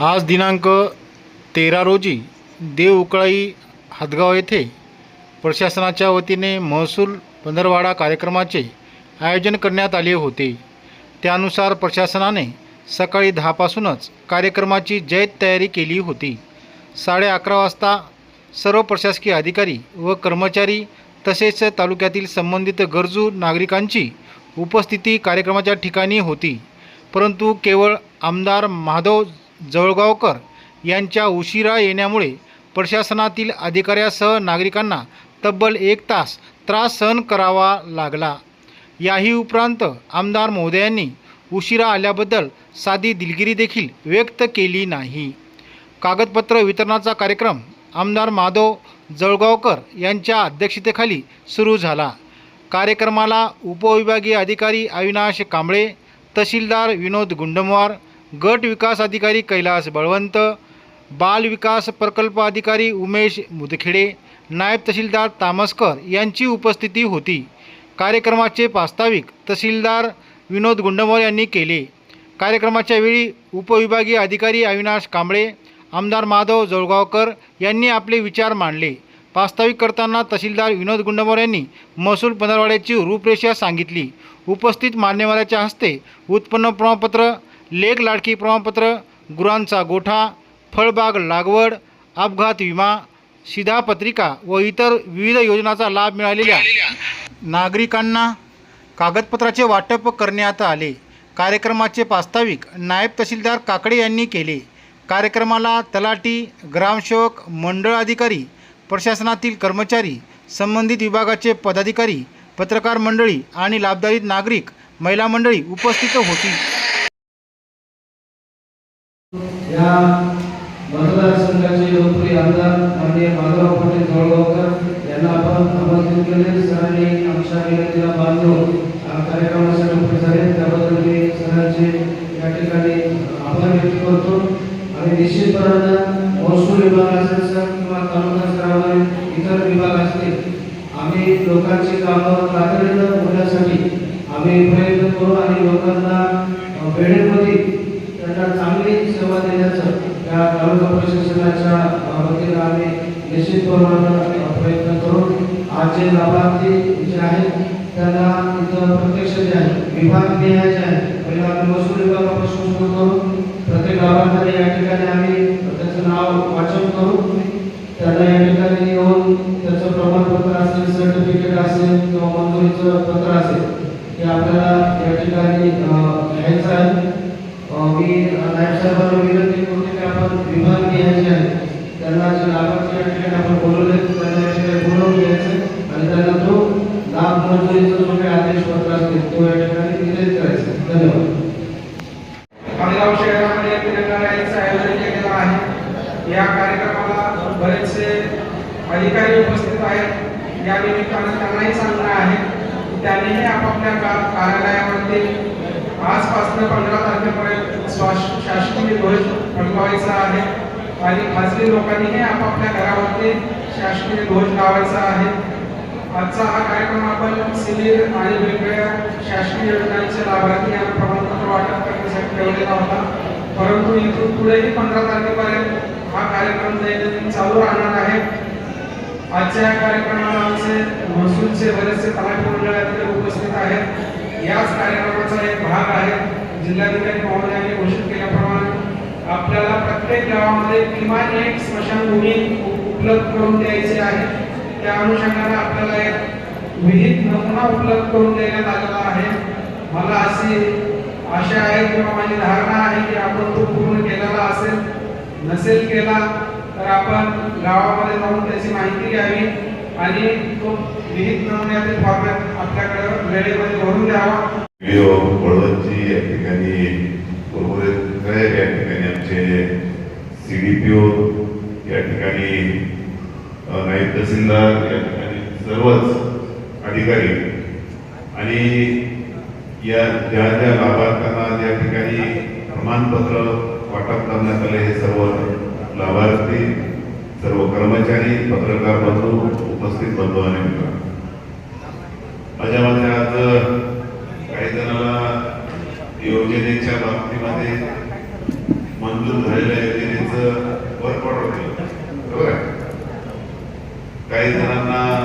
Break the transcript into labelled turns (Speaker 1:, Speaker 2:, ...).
Speaker 1: आज दिनांक तेरा रोजी देव उकळाई हदगाव येथे प्रशासनाच्या वतीने महसूल पंधरवाडा कार्यक्रमाचे आयोजन करण्यात आले होते. त्यानुसार प्रशासनाने सकाळी दहापासूनच कार्यक्रमाची जय्यत तयारी केली होती. साडे अकरा वाजता सर्व प्रशासकीय अधिकारी व कर्मचारी तसेच तालुक्यातील संबंधित गरजू नागरिकांची उपस्थिती कार्यक्रमाच्या ठिकाणी होती. परंतु केवळ आमदार माधव जवळगावकर यांच्या उशिरा येण्यामुळे प्रशासनातील अधिकाऱ्यासह नागरिकांना तब्बल एक तास त्रास सहन करावा लागला. याही उपरांत आमदार महोदयांनी उशिरा आल्याबद्दल साधी दिलगिरी देखील व्यक्त केली नाही. कागदपत्र वितरणाचा कार्यक्रम आमदार माधव जळगावकर यांच्या अध्यक्षतेखाली सुरू झाला. कार्यक्रमाला उपविभागीय अधिकारी अविनाश कांबळे तहसीलदार विनोद गुंडमवार गट विकास अधिकारी कैलास बळवंत बाल विकास प्रकल्प अधिकारी उमेश मुदखेडे नायब तहसीलदार तामसकर यांची उपस्थिती होती. कार्यक्रमाचे प्रास्ताविक तहसीलदार विनोद गुंडमोर यांनी केले. कार्यक्रमाच्या वेळी उपविभागीय अधिकारी अविनाश कांबळे आमदार माधव जळगावकर यांनी आपले विचार मांडले. प्रास्ताविक करताना तहसीलदार विनोद गुंडमोर यांनी महसूल पंधरवाड्याची रूपरेषा सांगितली. उपस्थित मान्यवराच्या हस्ते उत्पन्न प्रमाणपत्र लेख लाडकी प्रमाणपत्र गुरांचा गोठा फळबाग लागवड अपघात विमा शिधापत्रिका व इतर विविध योजनांचा लाभ मिळालेल्या नागरिकांना कागदपत्राचे वाटप करण्यात आले. कार्यक्रमाचे प्रास्ताविक नायब तहसीलदार काकडे यांनी केले. कार्यक्रमाला तलाटी ग्रामसेवक मंडळ अधिकारी प्रशासनातील कर्मचारी संबंधित विभागाचे पदाधिकारी पत्रकार मंडळी आणि लाभदायित नागरिक महिला मंडळी उपस्थित होती.
Speaker 2: या मतदारसंघाचे लोकप्रिय आमदार माननीय माधवराव पाटील जळगावकर यांना आपण आमंत्रित केले. सरांनी आमच्या विनंतीला बांधून कार्यक्रमासाठी उपस्थित झाले. त्याबद्दल मी सरांचे या ठिकाणी आभार व्यक्त करतो. आणि निश्चितपणानं महसूल विभाग असेल सर किंवा तालुका स्तरावरील इतर विभाग असतील आम्ही लोकांची कामं तातडीनं होण्यासाठी आम्ही प्रयत्न करू आणि लोकांना अ, वेळेमध्ये त्यांना चांगली सेवा देण्याचं या तालुका शासनाच्या अ, वतीनं आम्ही निश्चितपणे प्रयत्न करून आज जे लाभार्थी जे आहेत त्यांना इथं प्रत्यक्ष जे आहे विभाग द्यायचे आहे पहिला आम्ही महसूल विभागापासून सुरू करून प्रत्येक लाभार्थ्याने या ठिकाणी आम्ही त्याचं नाव वाचन करू त्यांना या ठिकाणी येऊन त्याचं प्रमाणपत्र असेल सर्टिफिकेट असेल किंवा मंजुरीचं पत्र असेल हे आपल्याला या ठिकाणी घ्यायचं आहे. मी नायब साहेबांना विनंती करतो की आपण विभाग घ्यायचे आहे. त्यांना जे लाभार्थी या ठिकाणी आपण बोलवले त्यांना या ठिकाणी बोलवून घ्यायचं. आणि त्यांना तो लाभ मंजुरीचा जो काही आदेश पत्र तो या ठिकाणी वितरित करायचा. धन्यवाद.
Speaker 3: शहरामध्ये तिरंगा आयोजन केलेलं आहे. या कार्यक्रमाला बरेचसे अधिकारी उपस्थित आहेत. या निमित्तानं त्यांनाही सांगणं आहे त्यांनीही आपापल्या कार्यालयावरती आजपासून पंधरा तारखेपर्यंत स्वाश- शासकीय ध्वज फडकवायचा आहे. आणि खाजगी लोकांनीही आपापल्या घरावरती शासकीय ध्वज लावायचा आहे. आजचा हा कार्यक्रम आपण सिव्हिल आणि वेगवेगळ्या शासकीय योजनांचे लाभार्थी यांना प्रमाणपत्र वाटप करण्यासाठी ठेवलेला होता. परंतु इथून पुढेही पंधरा तारखेपर्यंत हा कार्यक्रम दैनंदिन चालू राहणार आहे. आजच्या या कार्यक्रमाला आमचे महसूलचे बरेचसे तलाठी मंडळातले उपस्थित आहेत. याच कार्यक्रमाचा एक भाग आहे. जिल्हाधिकारी महोदयांनी घोषित केल्याप्रमाणे आपल्याला प्रत्येक गावामध्ये किमान एक स्मशानभूमी उपलब्ध करून द्यायची आहे. त्या अनुषंगाने आपल्याला एक विहित नमुना उपलब्ध करून देण्यात आलेला आहे. मला अशी आशा आहे किंवा माझी धारणा आहे की आपण तो पूर्ण केलेला असेल नसेल केला तर आपण गावामध्ये जाऊन त्याची माहिती घ्यावी आणि तो विहित नमुन्यातील फॉर्मॅट आपल्याकडे वेळेमध्ये भरून द्यावा
Speaker 4: या ठिकाणी उर्वरित या ठिकाणी आमचे सी डी पी ओ या ठिकाणी अ, नायब तहसीलदार या ठिकाणी सर्वच अधिकारी आणि या ज्या ज्या लाभार्थ्यांना ज्या ठिकाणी प्रमाणपत्र वाटप करण्यात आले हे सर्व लाभार्थी सर्व कर्मचारी पत्रकार बंधू उपस्थित बंधू आणि मित्र. माझ्या मते आज काही जणांना योजनेच्या बाबतीमध्ये पडलं बरोबर आहे काही जणांना